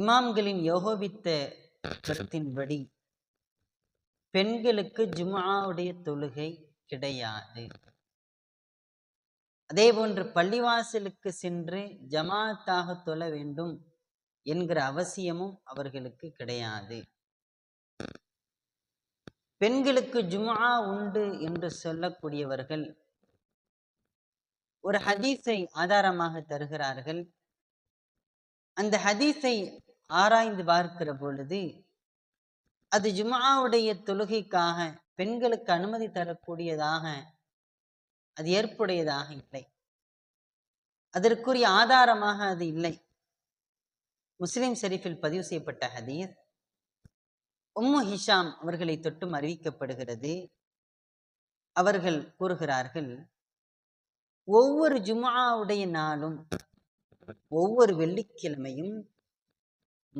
இமாம்களின் யோகோபித்த கருத்தின்படி பெண்களுக்கு ஜுமாவுடைய தொழுகை கிடையாது. அதே போன்று பள்ளிவாசலுக்கு சென்று ஜமாத்தாக தொழ வேண்டும் என்கிற அவசியமும் அவர்களுக்கு கிடையாது. பெண்களுக்கு ஜுமா உண்டு என்று சொல்லக்கூடியவர்கள் ஒரு ஹதீஸை ஆதாரமாக தருகிறார்கள். அந்த ஹதீஸை ஆராய்ந்து பார்க்கிற பொழுது அது ஜுமாவுடைய தொழுகைக்காக பெண்களுக்கு அனுமதி தரக்கூடியதாக அது ஏற்புடையதாக இல்லை. அதற்குரிய ஆதாரமாக அது இல்லை. முஸ்லிம் ஷெரீஃபில் பதிவு செய்யப்பட்ட ஹதீர் உம்மு ஹிஷாம் அவர்களை தொட்டும் அறிவிக்கப்படுகிறது. அவர்கள் கூறுகிறார்கள் ஒவ்வொரு ஜுமாவுடைய நாளும் ஒவ்வொரு வெள்ளிக்கிழமையும்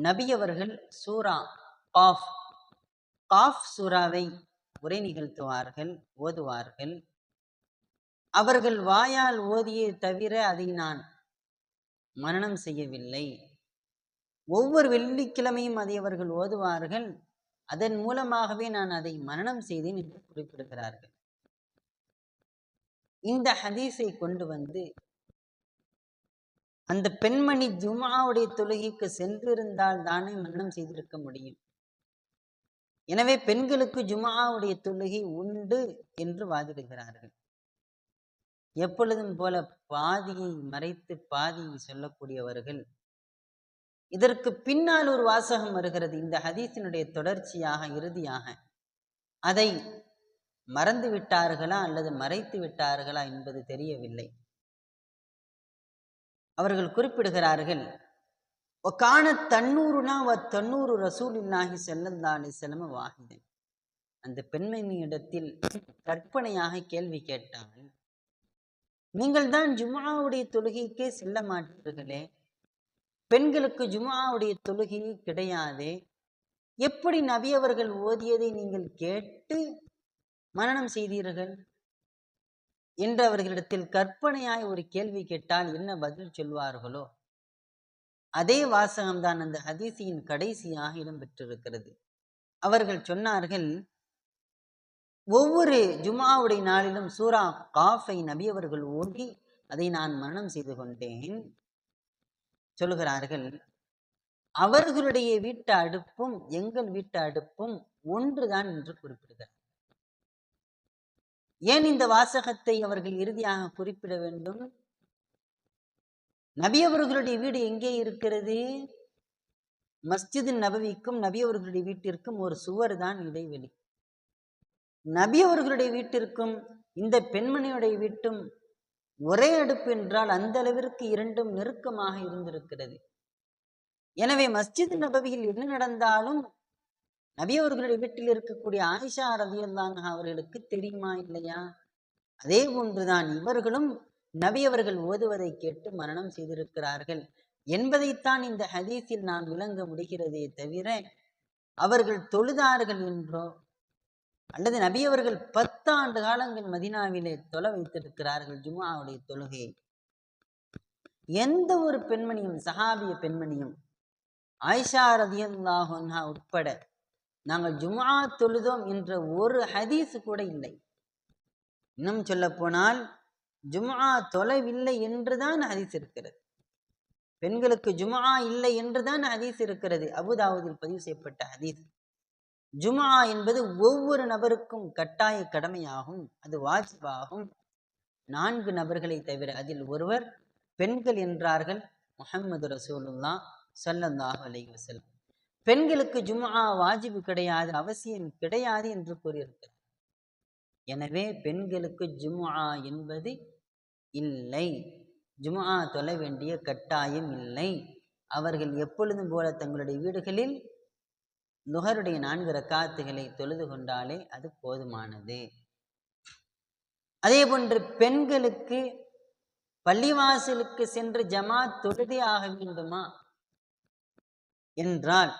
நபியவர்கள் சூரா காஃப் காஃப் சூறாவை உரை நிகழ்த்துவார்கள் ஓதுவார்கள். அவர்கள் வாயால் ஓதியே தவிர அதை நான் மரணம் செய்யவில்லை. ஒவ்வொரு வெள்ளிக்கிழமையும் அதை அவர்கள் ஓதுவார்கள். அதன் மூலமாகவே நான் அதை மரணம் செய்தேன் என்று குறிப்பிடுகிறார்கள். இந்த ஹதீஸை கொண்டு வந்து அந்த பெண்மணி ஜுமாவுடைய தொழுகைக்கு சென்றிருந்தால் தானே மரணம் செய்திருக்க முடியும். எனவே பெண்களுக்கு ஜுமாவுடைய தொழுகை உண்டு என்று வாதிடுகிறார்கள். எப்பொழுதும் போல பாதியை மறைத்து பாதியை சொல்லக்கூடியவர்கள். இதற்கு பின்னால் ஒரு வாசகம் வருகிறது. இந்த ஹதீஸினுடைய தொடர்ச்சியாக இறுதியாக அதை மறந்து விட்டார்களா அல்லது மறைத்து விட்டார்களா என்பது தெரியவில்லை. அவர்கள் குறிப்பிடுகிறார்கள் ஒக்கான தன்னூறுனா வ தன்னூறு ரசூலில்லாஹி செல்லந்தாலி செல்லம வாகிதன் அந்த பெண்மணியிடத்தில் கற்பனையாக கேள்வி கேட்டார்கள் நீங்கள் தான் ஜுமாவுடைய தொழுகைக்கே செல்ல மாட்டீர்களே பெண்களுக்கு ஜுமாவுடைய தொழுகை கிடையாது எப்படி நபி அவர்கள் ஓதியதை நீங்கள் கேட்டு மரணம் செய்தீர்கள்? என்று அவர்களிடத்தில் கற்பனையாய் ஒரு கேள்வி கேட்டால் என்ன பதில் சொல்வார்களோ? அதே வாசகம்தான் அந்த ஹதீசியின் கடைசியாக இடம்பெற்றிருக்கிறது அவர்கள் சொன்னார்கள் ஒவ்வொரு ஜுமாவுடைய நாளிலும் சூரா காஃபை நபி அவர்கள் ஓடி அதை நான் மரணம் செய்து கொண்டேன். சொல்லுகிறார்கள் அவர்களுடைய வீட்டு அடுப்பும் எங்கள் வீட்டு அடுப்பும் ஒன்றுதான் என்று குறிப்பிடுகிறார். ஏன் இந்த வாசகத்தை அவர்கள் இறுதியாக குறிப்பிட வேண்டும்? நபியவர்களுடைய வீடு எங்கே இருக்கிறது? மஸ்ஜிது நபவிக்கும் நபியவர்களுடைய வீட்டிற்கும் ஒரு சுவர் தான் இடைவெளி. நபியவர்களுடைய வீட்டிற்கும் இந்த பெண்மணியுடைய வீட்டும் ஒரே அடுப்பு என்றால் அந்த அளவிற்கு இரண்டும் நெருக்கமாக இருந்திருக்கிறது. எனவே மஸ்ஜித் நபவியில் என்ன நடந்தாலும் நபி அவர்களுடைய வீட்டில் இருக்கக்கூடிய ஆயிஷா ரதியல்லான் அவர்களுக்கு தெரியுமா இல்லையா? அதே போன்றுதான் இவர்களும் நபி அவர்கள் ஓதுவதை கேட்டு மரணம் செய்திருக்கிறார்கள். என்பதைத்தான் இந்த ஹதீஸில் நான் விளங்க முடிகிறதே தவிர அவர்கள் தொழுதார்கள் என்றோ அல்லது நபி அவர்கள் பத்தாண்டு காலங்கள் மதினாவிலே தொலை வைத்திருக்கிறார்கள் ஜுமாவுடைய தொழுகையை எந்த ஒரு பெண்மணியும் சஹாபிய பெண்மணியும் ஆயிஷா ரதியல்லாஹா உட்பட நாங்கள் ஜுமா தொழுதோம் என்ற ஒரு ஹதீஸ் கூட இல்லை. இன்னும் சொல்ல போனால் ஜுமா தொலைவில்லை என்றுதான் ஹதீஸ் இருக்கிறது. பெண்களுக்கு ஜுமா இல்லை என்றுதான் ஹதீஸ் இருக்கிறது. அபுதாவுதில் பதிவு செய்யப்பட்ட ஹதீஸ். ஜுமா என்பது ஒவ்வொரு நபருக்கும் கட்டாய கடமையாகும். அது வாஜிபாகும். நான்கு நபர்களை தவிர அதில் ஒருவர் பெண்கள் என்றார்கள் முகமது ரசூலுல்லா ஸல்லல்லாஹு அலைஹி பெண்களுக்கு ஜும்ஆ வாஜிபு கிடையாது அவசியம் கிடையாது என்று கூறியிருக்கிறார். எனவே பெண்களுக்கு ஜும்ஆ என்பது இல்லை. ஜும்ஆ தொலை வேண்டிய கட்டாயம் இல்லை. அவர்கள் எப்பொழுதும் போல தங்களுடைய வீடுகளில் நுகருடைய நான்கு ரக்காத்துகளை தொழுது கொண்டாலே அது போதுமானது. அதே போன்று பெண்களுக்கு பள்ளிவாசலுக்கு சென்று ஜமா தொழுதே ஆக வேண்டுமா? என்றால்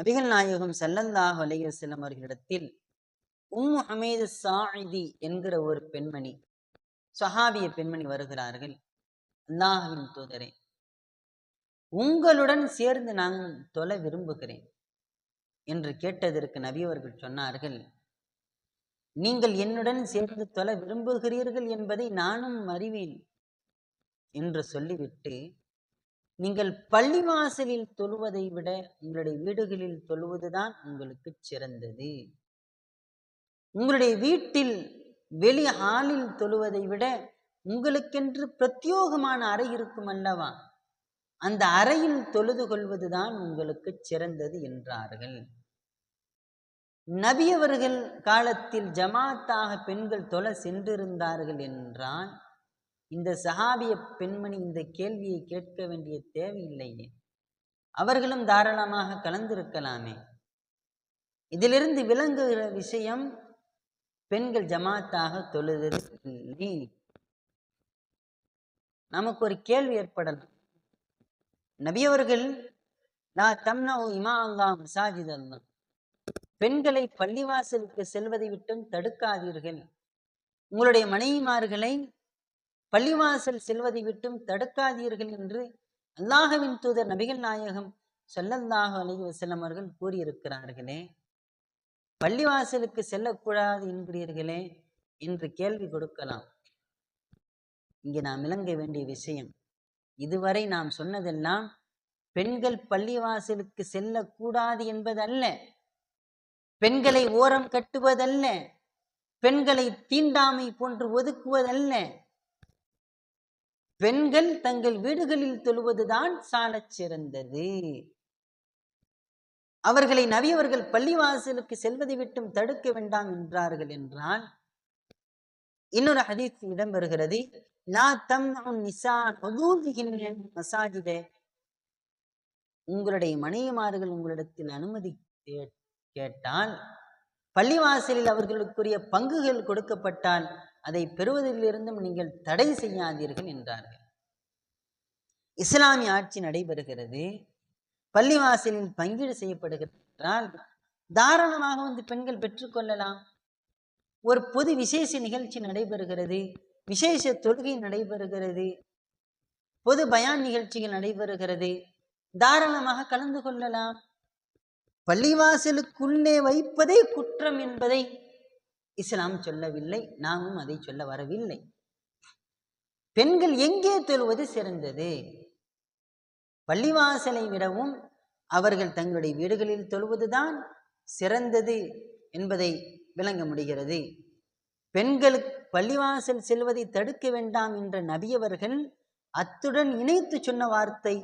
நபிகள் நாயகம் ஸல்லல்லாஹு அலைஹி வஸல்லம் அவர்களிடத்தில் உம்மு ஹமீது சாயிதி என்கிற ஒரு பெண்மணி சஹாபிய பெண்மணி வருகிறார்கள். அல்லாஹின் தூதரே உங்களுடன் சேர்ந்து நான் தொலை விரும்புகிறேன் என்று கேட்டதற்கு நபி அவர்கள் சொன்னார்கள் நீங்கள் என்னுடன் சேர்ந்து தொலை விரும்புகிறீர்கள் என்பதை நானும் அறிவேன் என்று சொல்லிவிட்டு நீங்கள் பள்ளிவாசலில் தொழுவதை விட உங்களுடைய வீடுகளில் தொழுவதுதான் உங்களுக்கு சிறந்தது. உங்களுடைய வீட்டில் வெளி ஹாலில் தொழுவதை விட உங்களுக்கென்று பிரத்யோகமான அறை இருக்கும் அல்லவா? அந்த அறையில் தொழுது கொள்வதுதான் உங்களுக்கு சிறந்தது என்றார்கள். நபியவர்கள் காலத்தில் ஜமாத்தாக பெண்கள் தொலை சென்றிருந்தார்கள் என்றால் இந்த சஹாபிய பெண்மணி இந்த கேள்வியை கேட்க வேண்டிய தேவையில்லையே. அவர்களும் தாராளமாக கலந்திருக்கலாமே. இதிலிருந்து விளங்குகிற விஷயம் பெண்கள் ஜமாத்தாக தொழுதில்லை நமக்கு ஒரு கேள்வி ஏற்படலாம். நபியவர்கள் நான் தம்னா இமா அல்லா மசாஜித் அல்லா பெண்களை பள்ளிவாசலுக்கு செல்வதை விட்டும் தடுக்காதீர்கள். உங்களுடைய மனைவிமார்களை பள்ளிவாசல் செல்வதை விட்டும் தடுக்காதீர்கள் என்று அல்லாஹவின் தூதர் நபிகள் நாயகம் ஸல்லல்லாஹு அலைஹி வஸல்லம் அவர்கள் கூறியிருக்கிறார்களே. பள்ளிவாசலுக்கு செல்லக்கூடாது என்கிறீர்களே என்று கேள்வி கொடுக்கலாம். இங்கே நாம் விளங்க வேண்டிய விஷயம் இதுவரை நாம் சொன்னதெல்லாம் பெண்கள் பள்ளிவாசலுக்கு செல்லக்கூடாது என்பதல்ல. பெண்களை ஓரம் கட்டுவதல்ல. பெண்களை தீண்டாமை போன்று ஒதுக்குவதல்ல. பெண்கள் தங்கள் வீடுகளில் தொழுவதுதான் சாலச் சிறந்தது. அவர்களை நவியவர்கள் பள்ளிவாசலுக்கு செல்வதை விட்டும் தடுக்க வேண்டாம் என்றார்கள் என்றால் இன்னொரு ஹதீஸ் இடம்பெறுகிறது லா தம்னஉ மசாஜித. உங்களுடைய மனைவிமார்கள் உங்களிடத்தில் அனுமதி கே- கேட்டால் பள்ளிவாசலில் அவர்களுக்குரிய பங்குகள் கொடுக்கப்பட்டால் அதை பெறுவதிலிருந்தும் நீங்கள் தடை செய்யாதீர்கள் என்றார்கள். இஸ்லாமிய ஆட்சி நடைபெறுகிறது. பள்ளிவாசலில் பங்கீடு செய்யப்படுகிறால் என்றால் தாராளமாக வந்து பெண்கள் பெற்றுக்கொள்ளலாம் ஒரு பொது விசேஷ நிகழ்ச்சி நடைபெறுகிறது. விசேஷ தொழுகை நடைபெறுகிறது. பொது பயான் நிகழ்ச்சிகள் நடைபெறுகிறது. தாராளமாக கலந்து கொள்ளலாம். பள்ளிவாசலுக்குள்ளே வைப்பதே குற்றம் என்பதை இஸ்லாம் சொல்லவில்லை நாமும் அதை சொல்ல வரவில்லை. பெண்கள் எங்கே தொழுவது சிறந்தது? பள்ளிவாசலை விடவும் அவர்கள் தங்களுடைய வீடுகளில் தொழுவதுதான் சிறந்தது என்பதை விளங்க முடிகிறது. பெண்களுக்கு பள்ளிவாசல் செல்வதை தடுக்க வேண்டாம் என்ற நபியவர்கள் அத்துடன் இணைத்து சொன்ன வார்த்தை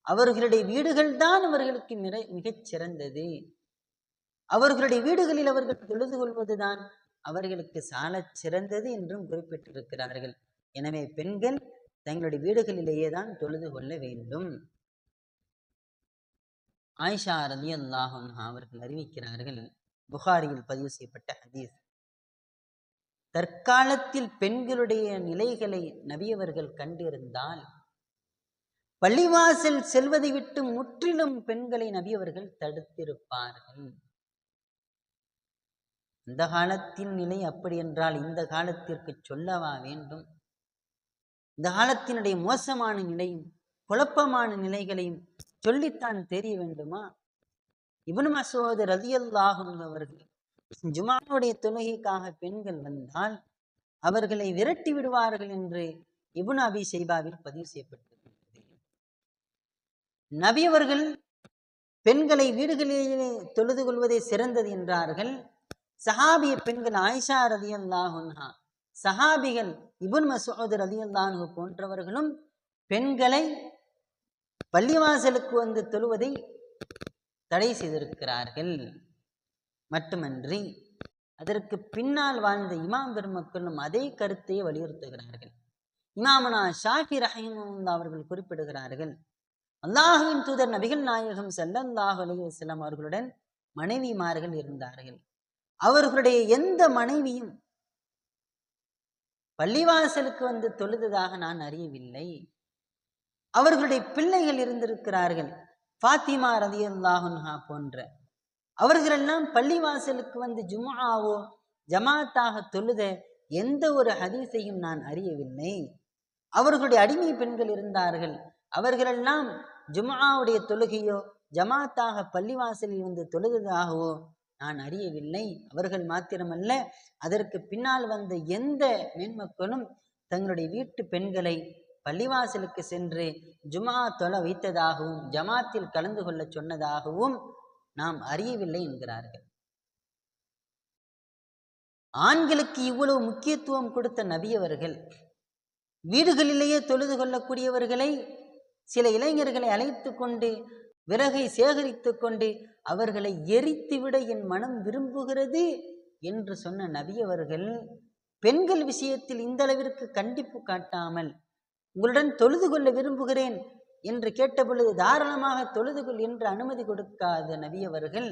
அவர்களுடைய வீடுகள் தான் அவர்களுக்கு மிக மிகச் சிறந்தது. அவர்களுடைய வீடுகளில் அவர்கள் தொழுது கொள்வதுதான் அவர்களுக்கு சாலச் சிறந்தது என்றும் குறிப்பிட்டிருக்கிறார்கள். எனவே பெண்கள் தங்களுடைய வீடுகளிலேயே தான் தொழுது கொள்ள வேண்டும். ஆயிஷா ரதி அல்லாஹன் அவர்கள் அறிவிக்கிறார்கள் புகாரியில் பதிவு செய்யப்பட்ட ஹதீஸ். தற்காலத்தில் பெண்களுடைய நிலைகளை நபியவர்கள் கண்டிருந்தால் பள்ளிவாசல் செல்வதை விட்டு முற்றிலும் பெண்களை நபியவர்கள் தடுத்திருப்பார்கள். இந்த காலத்தின் நிலை அப்படி என்றால் இந்த காலத்திற்கு சொல்லவா வேண்டும்? இந்த காலத்தினுடைய மோசமான நிலையும் குழப்பமான நிலைகளையும் சொல்லித்தான் தெரிய வேண்டுமா? இப்னு மசோது ரதியல்லாகும் அவர்கள் ஜுமானுடைய தொழுகைக்காக பெண்கள் வந்தால் அவர்களை விரட்டி விடுவார்கள் என்று இபுன் அபி செய்பாவில் பதிவு செய்யப்பட்டிருக்கிறது. நபி அவர்கள் பெண்களை வீடுகளிலே தொழுது கொள்வதே சிறந்தது என்றார்கள். சஹாபிய பெண்கள் ஆயிஷா ரலியல்லாஹுன்ஹா சஹாபிகள் இபுன் மசூத் ரலியல்லாஹு போன்றவர்களும் பெண்களை பள்ளிவாசலுக்கு வந்து தொழுவதை தடை செய்திருக்கிறார்கள். மட்டுமன்றி அதற்கு பின்னால் வாழ்ந்த இமாம் பெருமக்களும் அதே கருத்தையே வலியுறுத்துகிறார்கள். இமாமனா ஷாஃபி ரஹிமுல்லா அவர்கள் குறிப்பிடுகிறார்கள் அல்லாஹுவின் தூதர் நபிகள் நாயகம் ஸல்லல்லாஹு அலைஹி அவர்களுடன் மனைவிமார்கள் இருந்தார்கள். அவர்களுடைய எந்த மனைவியும் பள்ளிவாசலுக்கு வந்து தொழுததாக நான் அறியவில்லை. அவர்களுடைய பிள்ளைகள் இருந்திருக்கிறார்கள். ஃபாத்திமா ரதியுல்லாஹா போன்ற. அவர்களெல்லாம் பள்ளிவாசலுக்கு வந்து ஜுமாவோ ஜமாத்தாக தொழுத எந்த ஒரு ஹதீஸையும் நான் அறியவில்லை. அவர்களுடைய அடிமை பெண்கள் இருந்தார்கள். அவர்களெல்லாம் ஜுமாவுடைய தொழுகையோ ஜமாத்தாக பள்ளிவாசலில் வந்து தொழுததாகவோ நான் அறியவில்லை. அவர்கள் மாத்திரமல்ல அதற்கு பின்னால் வந்த எந்த மென்மக்களும் தங்களுடைய வீட்டு பெண்களை பள்ளிவாசலுக்கு சென்று ஜுமா தொலை வைத்ததாகவும் ஜமாத்தில் கலந்து கொள்ள சொன்னதாகவும் நாம் அறியவில்லை என்கிறார்கள். ஆண்களுக்கு இவ்வளவு முக்கியத்துவம் கொடுத்த நபியவர்கள் வீடுகளிலேயே தொழுது கொள்ளக்கூடியவர்களை சில இளைஞர்களை அழைத்து கொண்டு விறகை சேகரித்து கொண்டு அவர்களை எரித்துவிட என் மனம் விரும்புகிறது என்று சொன்ன நபியவர்கள் பெண்கள் விஷயத்தில் இந்த அளவிற்கு கண்டிப்பு காட்டாமல் உங்களுடன் தொழுது கொள்ள விரும்புகிறேன் என்று கேட்டபொழுது தாராளமாக தொழுதுகொள் என்று அனுமதி கொடுக்காத நபியவர்கள்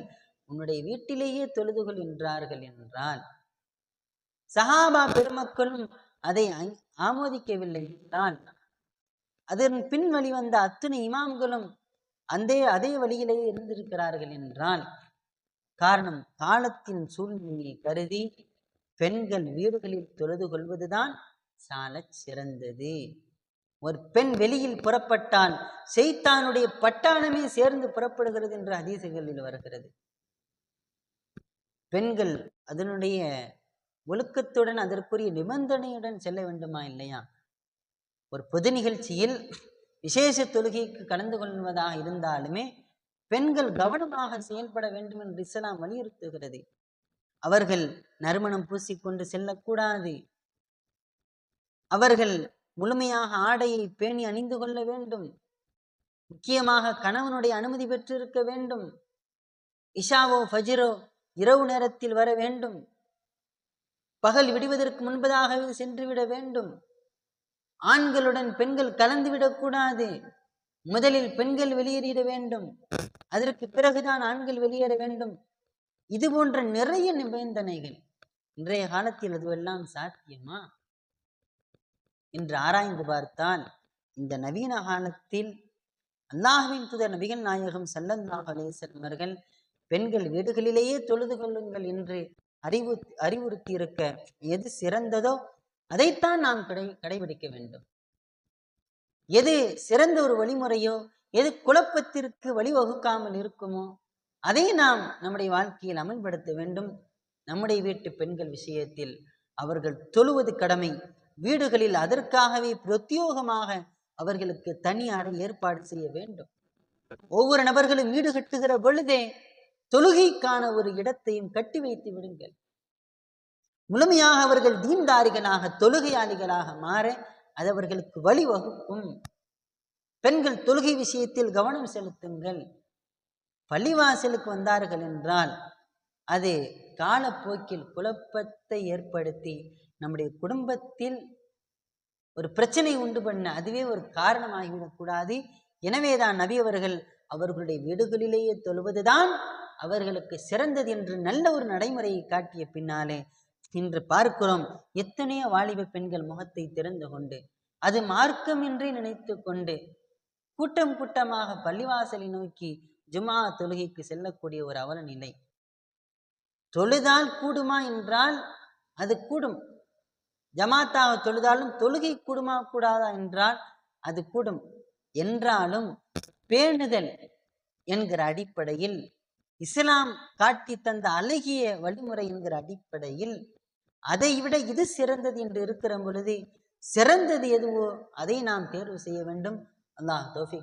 உன்னுடைய வீட்டிலேயே தொழுதுகொள் என்றார்கள் என்றால் சஹாபா பெருமக்களும் அதை அங்- ஆமோதிக்கவில்லை என்றால் அதன் பின் வழிவந்த அத்துணை இமாம்களும் அந்த அதே வழியிலேயே இருந்திருக்கிறார்கள் என்றால் காரணம் காலத்தின் சூழ்நிலையை கருதி பெண்கள் வீடுகளில் தொழுது கொள்வதுதான் சாலச் சிறந்தது. ஒரு பெண் வெளியில் புறப்பட்டால் செய்தானுடைய பட்டாளமே சேர்ந்து புறப்படுகிறது என்று அதிசயங்களில் வருகிறது. பெண்கள் அதனுடைய ஒழுக்கத்துடன் அதற்குரிய நிபந்தனையுடன் செல்ல வேண்டுமா இல்லையா? ஒரு பொது நிகழ்ச்சியில் விசேஷ தொழுகைக்கு கலந்து கொள்வதாக இருந்தாலுமே பெண்கள் கவனமாக செயல்பட வேண்டும் என்று இஸ்லாம் வலியுறுத்துகிறது. அவர்கள் நறுமணம் பூசிக்கொண்டு செல்லக்கூடாது. அவர்கள் முழுமையாக ஆடையை பேணி அணிந்து கொள்ள வேண்டும். முக்கியமாக கணவனுடைய அனுமதி பெற்றிருக்க வேண்டும். இஷாவோ ஃபஜிரோ இரவு நேரத்தில் வர வேண்டும். பகல் விடுவதற்கு முன்பதாகவே சென்றுவிட வேண்டும். ஆண்களுடன் பெண்கள் கலந்துவிடக்கூடாது முதலில் பெண்கள் வெளியேறிட வேண்டும். அதற்கு பிறகுதான் ஆண்கள் வெளியேற வேண்டும். இது போன்ற நிறைய நிபந்தனைகள். இன்றைய காலத்தில் அதுவெல்லாம் சாத்தியமா? என்று ஆராய்ந்து பார்த்தால் இந்த நவீன காலத்தில் அல்லாஹுவின் துதர் நபிகள் நாயகம் ஸல்லல்லாஹு அலைஹி அவர்கள் பெண்கள் வீடுகளிலேயே தொழுது கொள்ளுங்கள் என்று அறிவு அறிவுறுத்தி இருக்க எது சிறந்ததோ அதைத்தான் நாம் கடை கடைபிடிக்க வேண்டும். எது சிறந்த ஒரு வழிமுறையோ எது குழப்பத்திற்கு வழிவகுக்காமல் இருக்குமோ அதை நாம் நம்முடைய வாழ்க்கையில் அமல்படுத்த வேண்டும். நம்முடைய வீட்டு பெண்கள் விஷயத்தில் அவர்கள் தொழுவது கடமை. வீடுகளில் அதற்காகவே பிரத்யோகமாக அவர்களுக்கு தனி அறை ஏற்பாடு செய்ய வேண்டும். ஒவ்வொரு நபர்களும் வீடு கட்டுகிற பொழுதே தொழுகைக்கான ஒரு இடத்தையும் கட்டி வைத்து விடுங்கள். முழுமையாக அவர்கள் தீன்தாரிகளாக தொழுகையாளிகளாக மாற அது அவர்களுக்கு வழிவகுக்கும். பெண்கள் தொழுகை விஷயத்தில் கவனம் செலுத்துங்கள். பள்ளிவாசலுக்கு வந்தார்கள் என்றால் அது காலப்போக்கில் குழப்பத்தை ஏற்படுத்தி நம்முடைய குடும்பத்தில் ஒரு பிரச்சனை உண்டு பண்ண அதுவே ஒரு காரணமாகிவிடக்கூடாது எனவேதான் நபி அவர்கள் அவர்களுடைய வீடுகளிலேயே தொழுவதுதான் அவர்களுக்கு சிறந்தது என்று நல்ல ஒரு நடைமுறையை காட்டிய பின்னாலே இன்று பார்க்கிறோம் எத்தனையோ வாலிப பெண்கள் முகத்தை திறந்து கொண்டு அது மார்க்கமின்றி நினைத்து கொண்டு கூட்டம் கூட்டமாக பள்ளிவாசலை நோக்கி ஜுமா தொழுகைக்கு செல்லக்கூடிய ஒரு அவல நிலை தொழுதால் கூடுமா என்றால் அது கூடும். ஜமாத்தாக தொழுதாலும் தொழுகை கூடுமா கூடாதா என்றால் அது கூடும். என்றாலும் பேணுதல் என்கிற அடிப்படையில் இஸ்லாம் காட்டி தந்த அழகிய வழிமுறை என்கிற அடிப்படையில் அதை விட இது சிறந்தது என்று இருக்கிற பொழுது சிறந்தது எதுவோ அதை நாம் தேர்வு செய்ய வேண்டும். அல்லாஹ் தோஃபிக்